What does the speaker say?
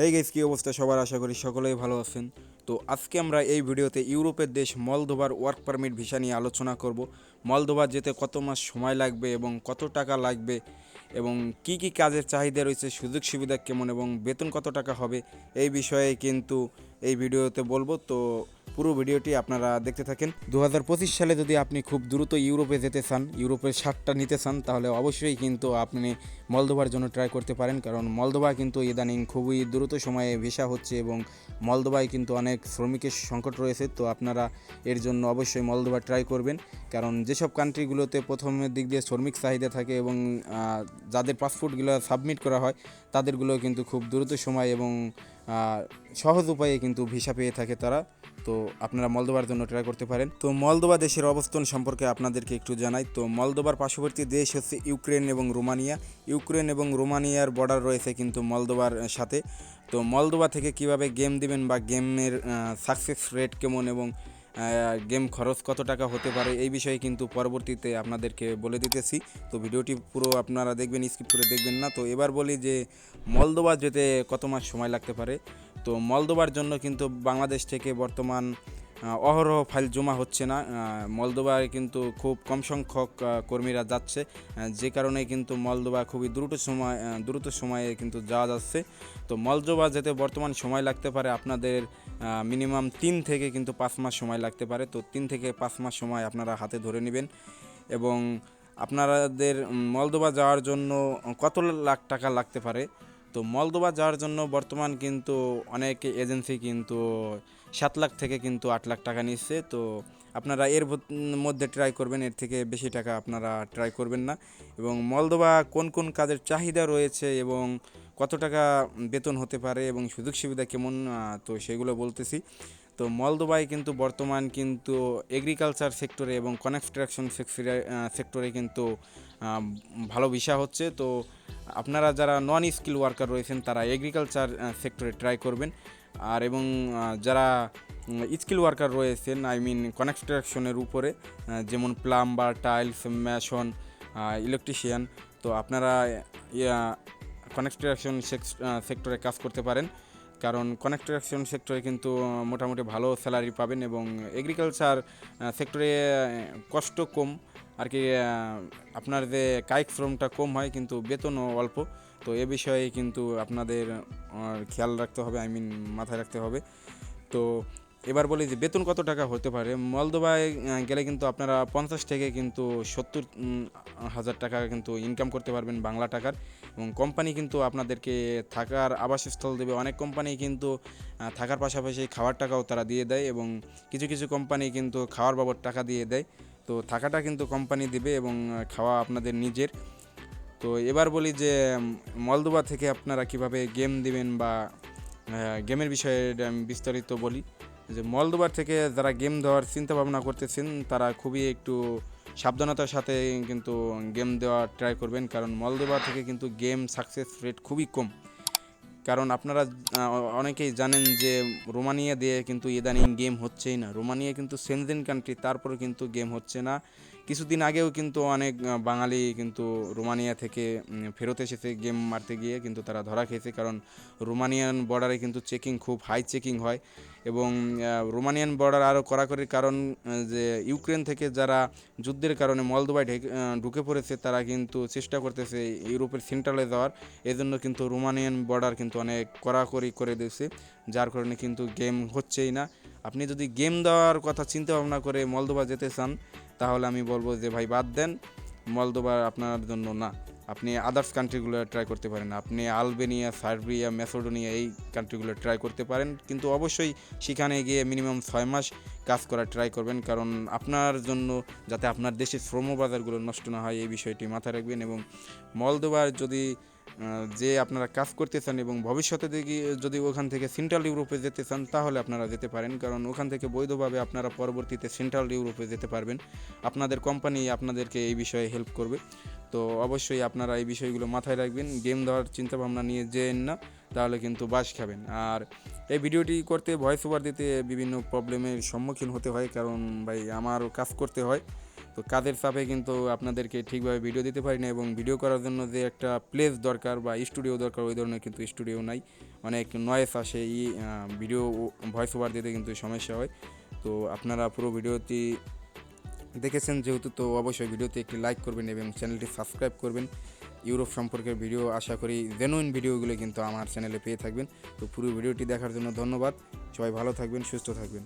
হেই guess কী অবস্থা? সবার আশা করি সকলেই ভালো আছেন। তো আজকে আমরা এই ভিডিওতে ইউরোপের দেশ মলদোবার ওয়ার্ক পারমিট ভিসা নিয়ে আলোচনা করব। মলদোবার যেতে কত মাস সময় লাগবে এবং কত টাকা লাগবে এবং কি কি কাজের চাহিদা রয়েছে, সুযোগ সুবিধা কেমন এবং বেতন কত টাকা হবে, এই বিষয়ে কিন্তু এই ভিডিওতে বলব। তো পুরো ভিডিওটি আপনারা দেখতে থাকেন। দু হাজার পঁচিশ সালে যদি আপনি খুব দ্রুত ইউরোপে যেতে চান, ইউরোপের স্বাদটা নিতে চান, তাহলে অবশ্যই কিন্তু আপনি মলদোবার জন্য ট্রাই করতে পারেন। কারণ মলদোবা কিন্তু ইদানিং খুবই দ্রুত সময়ে ভিসা হচ্ছে এবং মলদোবায় কিন্তু অনেক শ্রমিকের সংকট রয়েছে। তো আপনারা এর জন্য অবশ্যই মলদোবা ট্রাই করবেন। কারণ যেসব কান্ট্রিগুলোতে প্রথমের দিক দিয়ে শ্রমিক চাহিদা থাকে এবং যাদের পাসপোর্টগুলো সাবমিট করা হয়, তাদেরগুলো কিন্তু খুব দ্রুত সময় এবং সহজ উপায়ে কিন্তু ভিসা পেয়ে থাকে তারা। তো আপনারা মলদোবার জন্য ট্রাই করতে পারেন। তো মলদোবা দেশের অবস্থান সম্পর্কে আপনাদেরকে একটু জানাই। তো মলদোবার পার্শ্ববর্তী দেশ হচ্ছে ইউক্রেন এবং রোমানিয়া। ইউক্রেন এবং রোমানিয়ার বর্ডার রয়েছে কিন্তু মলদোবার সাথে। তো মলদোবা থেকে কীভাবে গেম দিবেন বা গেমের সাকসেস রেট কেমন এবং গেম খরচ কত টাকা হতে পারে এই বিষয়ে কিন্তু পরবর্তীতে আপনাদেরকে বলে দিতেছি। তো ভিডিওটি পুরো আপনারা দেখবেন স্কিপ করে দেখবেন না। তো এবার বলি যে মলদোবা যেতে কত মাস সময় লাগতে পারে? তো মলদোবার জন্য কিন্তু বাংলাদেশ থেকে বর্তমান অহরহ ফাইল জমা হচ্ছে না। মলদোবায় কিন্তু খুব কম সংখ্যক কর্মীরা যাচ্ছে। যে কারণে কিন্তু মলদোবা খুবই দ্রুত সময় দ্রুত সময়ে কিন্তু যাওয়া যাচ্ছে। তো মলদোবা যেতে বর্তমান সময় লাগতে পারে আপনাদের মিনিমাম তিন থেকে কিন্তু পাঁচ মাস সময় লাগতে পারে। তো তিন থেকে পাঁচ মাস সময় আপনারা হাতে ধরে নেবেন। এবং আপনাদের মলদোবা যাওয়ার জন্য কত লাখ টাকা লাগতে পারে? তো মলদোবা যাওয়ার জন্য বর্তমান কিন্তু অনেক এজেন্সি কিন্তু সাত লাখ থেকে কিন্তু আট লাখ টাকা নিচ্ছে। তো আপনারা এর মধ্যে ট্রাই করবেন, এর থেকে বেশি টাকা আপনারা ট্রাই করবেন না। এবং মলদোবা কোন কোন কাজের চাহিদা রয়েছে এবং কত টাকা বেতন হতে পারে এবং সুযোগ সুবিধা কেমন তো সেগুলো বলতেছি। তো মলদোবায় কিন্তু বর্তমান কিন্তু এগ্রিকালচার সেক্টরে এবং কনস্ট্রাকশন সেক্টরে কিন্তু ভালো ভিসা হচ্ছে। তো আপনারা যারা নন স্কিল ওয়ার্কার রয়েছেন, তারা এগ্রিকালচার সেক্টরে ট্রাই করবেন। আর এবং যারা স্কিল ওয়ার্কার রয়েছেন আই মিন কনস্ট্রাকশনের উপরে যেমন প্লাম্বার টাইলস ম্যাশন ইলেকট্রিশিয়ান তো আপনারা কনস্ট্রাকশন সেক্টরে কাজ করতে পারেন। কারণ কনস্ট্রাকশন সেক্টরে কিন্তু মোটামুটি ভালো স্যালারি পাবেন এবং এগ্রিকালচার সেক্টরে কষ্ট কম। আর কি আপনার যে কায়িক শ্রমটা কম হয়, কিন্তু বেতনও অল্প। তো এ বিষয়ে কিন্তু আপনাদের খেয়াল রাখতে হবে আই মিন মাথায় রাখতে হবে। তো এবার বলি যে বেতন কত টাকা হতে পারে? মলদোবায় গেলে কিন্তু আপনারা পঞ্চাশ থেকে কিন্তু সত্তর হাজার টাকা কিন্তু ইনকাম করতে পারবেন বাংলা টাকার। এবং কোম্পানি কিন্তু আপনাদেরকে থাকার আবাসস্থল দেবে। অনেক কোম্পানি কিন্তু থাকার পাশাপাশি খাওয়ার টাকাও তারা দিয়ে দেয় এবং কিছু কিছু কোম্পানি কিন্তু খাওয়ার বাবদ টাকা দিয়ে দেয়। তো থাকাটা কিন্তু কোম্পানি দিবে এবং খাওয়া আপনাদের নিজের। তো এবার বলি যে মলদোবা থেকে আপনারা কীভাবে গেম দিবেন বা গেমের বিষয়ে আমি বিস্তারিত বলি। যে মলদোবার থেকে যারা গেম দেওয়ার চিন্তা ভাবনা করতেছেন, তারা খুবই একটু সাবধানতার সাথে কিন্তু গেম দেওয়ার ট্রাই করবেন। কারণ মলদোবা থেকে কিন্তু গেম সাকসেস রেট খুবই কম। কারণ আপনারা অনেকেই জানেন যে, রোমানিয়া দিয়ে কিন্তু ইদানিং গেম হচ্ছেই না। রোমানিয়া কিন্তু সেনজেন কান্ট্রি তারপরে কিন্তু গেম হচ্ছে না। কিছুদিন আগেও কিন্তু অনেক বাঙালি কিন্তু রোমানিয়া থেকে ফেরত এসেছে গেম মারতে গিয়ে, কিন্তু তারা ধরা খেয়েছে কারণ রোমানিয়ান বর্ডারে কিন্তু চেকিং খুব হাই চেকিং হয় এবং রোমানিয়ান বর্ডার আরও কড়াকড়ির কারণ যে ইউক্রেন থেকে যারা যুদ্ধের কারণে মলদোবায় ঢেকে- পড়েছে, তারা কিন্তু চেষ্টা করতেছে ইউরোপের সেন্ট্রালে যাওয়ার। এজন্য কিন্তু রোমানিয়ান বর্ডার কিন্তু অনেক কড়াকড়ি করে দিয়েছে, যার কারণে কিন্তু গেম হচ্ছেই না। আপনি যদি গেম দেওয়ার কথা চিন্তা ভাবনা করে মলদোবা যেতে চান, তাহলে আমি বলব যে ভাই বাদ দেন মলদোবা আপনার জন্য না। আপনি আদার্স কান্ট্রিগুলো ট্রাই করতে পারেন। আপনি আলবেনিয়া, সার্বিয়া ম্যাসোডোনিয়া এই কান্ট্রিগুলো ট্রাই করতে পারেন। কিন্তু অবশ্যই সেখানে গিয়ে মিনিমাম ছয় মাস কাজ করার ট্রাই করবেন। কারণ আপনার জন্য যাতে আপনার দেশের শ্রম বাজারগুলো নষ্ট না হয়, এই বিষয়টি মাথায় রাখবেন। এবং মলদোবার যদি যে আপনারা কাজ করতে চান এবং ভবিষ্যতে যদি ওখান থেকে সেন্ট্রাল ইউরোপে যেতে চান, তাহলে আপনারা যেতে পারেন। কারণ ওখান থেকে বৈধভাবে আপনারা পরবর্তীতে সেন্ট্রাল ইউরোপে যেতে পারবেন। আপনাদের কোম্পানি আপনাদেরকে এই বিষয়ে হেল্প করবে। তো অবশ্যই আপনারা এই বিষয়গুলো মাথায় রাখবেন। গেম দেওয়ার চিন্তাভাবনা নিয়ে যেন না, তাহলে কিন্তু বাস খাবেন। আর এই ভিডিওটি করতে ভয়েস ওভার দিতে বিভিন্ন প্রবলেমের সম্মুখীন হতে হয়। কারণ ভাই আমারও কাজ করতে হয়। তো কাজের চাপে কিন্তু আপনাদেরকে ঠিকভাবে ভিডিও দিতে পারি না এবং ভিডিও করার জন্য যে একটা প্লেস দরকার বা স্টুডিও দরকার, ওই ধরনের কিন্তু স্টুডিও নাই। অনেক নয়েস আসে এই ভিডিও ভয়েস ওভার দিতে কিন্তু সমস্যা হয়। তো আপনারা পুরো ভিডিওটি দেখেছেন যেহেতু, তো অবশ্যই ভিডিওতে একটি লাইক করবেন এবং চ্যানেলটি সাবস্ক্রাইব করবেন। ইউরোপ সম্পর্কের ভিডিও আশা করি জেনুইন ভিডিওগুলো কিন্তু আমার চ্যানেলে পেয়ে থাকবেন। তো পুরো ভিডিওটি দেখার জন্য ধন্যবাদ। সবাই ভালো থাকবেন, সুস্থ থাকবেন।